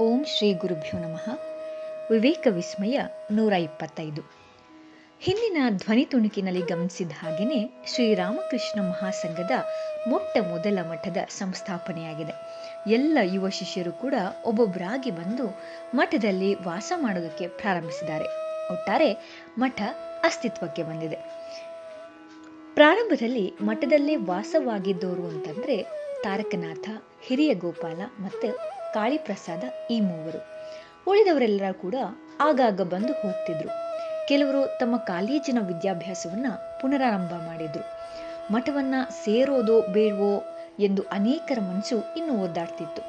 ಓಂ ಶ್ರೀ ಗುರುಭ್ಯೋ ನಮಃ. ವಿವೇಕ ವಿಸ್ಮಯ ನೂರ ಇಪ್ಪತ್ತೈದು. ಹಿಂದಿನ ಧ್ವನಿ ತುಣುಕಿನಲ್ಲಿ ಗಮನಿಸಿದ ಹಾಗೆಯೇ ಶ್ರೀರಾಮಕೃಷ್ಣ ಮಹಾಸಂಘದ ಮೊಟ್ಟ ಮೊದಲ ಮಠದ ಸಂಸ್ಥಾಪನೆಯಾಗಿದೆ. ಎಲ್ಲ ಯುವ ಶಿಷ್ಯರು ಕೂಡ ಒಬ್ಬೊಬ್ಬರಾಗಿ ಬಂದು ಮಠದಲ್ಲಿ ವಾಸ ಮಾಡೋದಕ್ಕೆ ಪ್ರಾರಂಭಿಸಿದ್ದಾರೆ. ಒಟ್ಟಾರೆ ಮಠ ಅಸ್ತಿತ್ವಕ್ಕೆ ಬಂದಿದೆ. ಪ್ರಾರಂಭದಲ್ಲಿ ಮಠದಲ್ಲೇ ವಾಸವಾಗಿದ್ದವರು ಅಂತಂದ್ರೆ ತಾರಕನಾಥ, ಹಿರಿಯ ಗೋಪಾಲ ಮತ್ತು ಕಾಳಿಪ್ರಸಾದ ಈ ಮೂವರು. ಉಳಿದವರೆಲ್ಲರ ಕೂಡ ಆಗಾಗ ಬಂದು ಹೋಗ್ತಿದ್ರು. ಕೆಲವರು ತಮ್ಮ ಕಾಲೇಜಿನ ವಿದ್ಯಾಭ್ಯಾಸವನ್ನ ಪುನರಾರಂಭ ಮಾಡಿದ್ರು. ಮಠವನ್ನ ಸೇರೋದೋ ಬೇಡವೋ ಎಂದು ಅನೇಕರ ಮನಸ್ಸು ಇನ್ನೂ ಒದ್ದಾಡ್ತಿತ್ತು.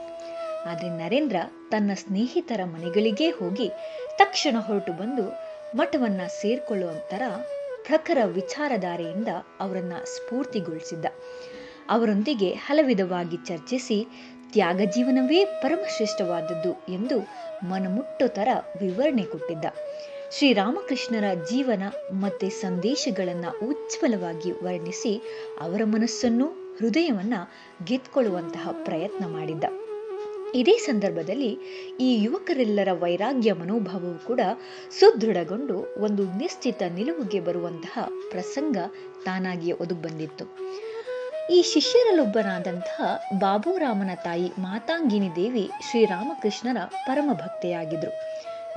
ಆದರೆ ನರೇಂದ್ರ ತನ್ನ ಸ್ನೇಹಿತರ ಮನೆಗಳಿಗೇ ಹೋಗಿ ತಕ್ಷಣ ಹೊರಟು ಬಂದು ಮಠವನ್ನ ಸೇರ್ಕೊಳ್ಳುವಂತರ ಪ್ರಖರ ವಿಚಾರಧಾರೆಯಿಂದ ಅವರನ್ನ ಸ್ಫೂರ್ತಿಗೊಳಿಸಿದ್ದ. ಅವರೊಂದಿಗೆ ಹಲವಿಧವಾಗಿ ಚರ್ಚಿಸಿ ತ್ಯಾಗ ಜೀವನವೇ ಪರಮಶ್ರೇಷ್ಠವಾದದ್ದು ಎಂದು ಮನಮುಟ್ಟೋ ತರ ವಿವರಣೆ ಕೊಟ್ಟಿದ್ದ. ಶ್ರೀರಾಮಕೃಷ್ಣರ ಜೀವನ ಮತ್ತೆ ಸಂದೇಶಗಳನ್ನು ಉಜ್ವಲವಾಗಿ ವರ್ಣಿಸಿ ಅವರ ಮನಸ್ಸನ್ನು, ಹೃದಯವನ್ನ ಗೆದ್ಕೊಳ್ಳುವಂತಹ ಪ್ರಯತ್ನ ಮಾಡಿದ್ದ. ಇದೇ ಸಂದರ್ಭದಲ್ಲಿ ಈ ಯುವಕರೆಲ್ಲರ ವೈರಾಗ್ಯ ಮನೋಭಾವವು ಕೂಡ ಸುದೃಢಗೊಂಡು ಒಂದು ನಿಶ್ಚಿತ ನಿಲುವಿಗೆ ಬರುವಂತಹ ಪ್ರಸಂಗ ತಾನಾಗಿಯೇ ಒದಗಿ ಬಂದಿತ್ತು ಈ ಶಿಷ್ಯರಲ್ಲೊಬ್ಬನಾದಂತಹ ಬಾಬುರಾಮನ ತಾಯಿ ಮಾತಾಂಗಿನಿ ದೇವಿ ಶ್ರೀರಾಮಕೃಷ್ಣರ ಪರಮ ಭಕ್ತೆಯಾಗಿದ್ರು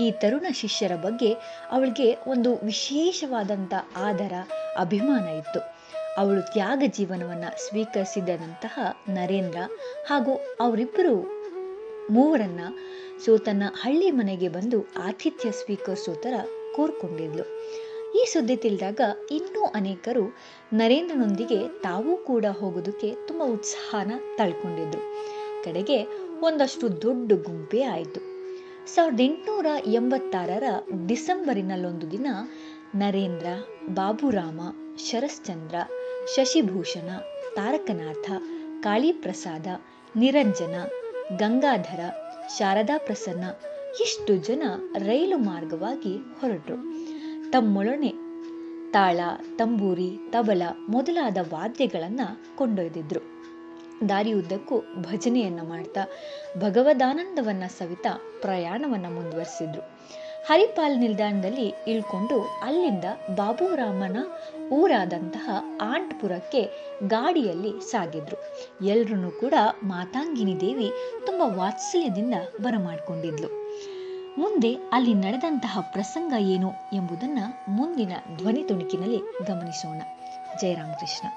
ಈ ತರುಣ ಶಿಷ್ಯರ ಬಗ್ಗೆ ಅವಳಿಗೆ ಒಂದು ವಿಶೇಷವಾದಂಥ ಆದರ, ಅಭಿಮಾನ ಇತ್ತು. ಅವಳು ತ್ಯಾಗ ಜೀವನವನ್ನ ಸ್ವೀಕರಿಸಿದಂತಹ ನರೇಂದ್ರ ಹಾಗೂ ಅವರಿಬ್ಬರು ಮೂವರನ್ನ ಸೊ ತನ್ನ ಹಳ್ಳಿ ಮನೆಗೆ ಬಂದು ಆತಿಥ್ಯ ಸ್ವೀಕರಿಸೋ ಥರ ಕೋರ್ಕೊಂಡಿದ್ಲು. ಈ ಸುದ್ದಿ ತಿಳಿದಾಗ ಇನ್ನೂ ಅನೇಕರು ನರೇಂದ್ರನೊಂದಿಗೆ ತಾವೂ ಕೂಡ ಹೋಗೋದಕ್ಕೆ ತುಂಬ ಉತ್ಸಾಹನ ತಳ್ಕೊಂಡಿದ್ರು. ಕಡೆಗೆ ಒಂದಷ್ಟು ದೊಡ್ಡ ಗುಂಪೇ ಆಯಿತು. ಸಾವಿರದ ಎಂಟುನೂರ ಎಂಬತ್ತಾರರ ಡಿಸೆಂಬರಿನಲ್ಲೊಂದು ದಿನ ನರೇಂದ್ರ, ಬಾಬುರಾಮ, ಶರಶ್ಚಂದ್ರ, ಶಶಿಭೂಷಣ, ತಾರಕನಾಥ, ಕಾಳಿಪ್ರಸಾದ, ನಿರಂಜನ, ಗಂಗಾಧರ ಶಾರದಾ ಪ್ರಸನ್ನ ಇಷ್ಟು ಜನ ರೈಲು ಮಾರ್ಗವಾಗಿ ಹೊರಟರು. ತಮ್ಮೊಳನೆ ತಾಳ, ತಂಬೂರಿ, ತಬಲ ಮೊದಲಾದ ವಾದ್ಯಗಳನ್ನು ಕೊಂಡೊಯ್ದಿದ್ರು. ದಾರಿಯುದ್ದಕ್ಕೂ ಭಜನೆಯನ್ನ ಮಾಡ್ತಾ ಭಗವದಾನಂದವನ್ನ ಸವಿತಾ ಪ್ರಯಾಣವನ್ನ ಮುಂದುವರಿಸಿದ್ರು. ಹರಿಪಾಲ್ ನಿಲ್ದಾಣದಲ್ಲಿ ಇಳ್ಕೊಂಡು ಅಲ್ಲಿಂದ ಬಾಬುರಾಮನ ಊರಾದಂತಹ ಆಂಟ್ಪುರಕ್ಕೆ ಗಾಡಿಯಲ್ಲಿ ಸಾಗಿದ್ರು. ಎಲ್ರೂ ಕೂಡ ಮಾತಾಂಗಿನಿ ದೇವಿ ತುಂಬಾ ವಾತ್ಸಲ್ಯದಿಂದ ಬರಮಾಡ್ಕೊಂಡಿದ್ಲು. ಮುಂದೆ ಅಲ್ಲಿ ನಡೆದಂತಹ ಪ್ರಸಂಗ ಏನು ಎಂಬುದನ್ನು ಮುಂದಿನ ಧ್ವನಿ ತುಣುಕಿನಲ್ಲಿ ಗಮನಿಸೋಣ. ಜಯರಾಮಕೃಷ್ಣ.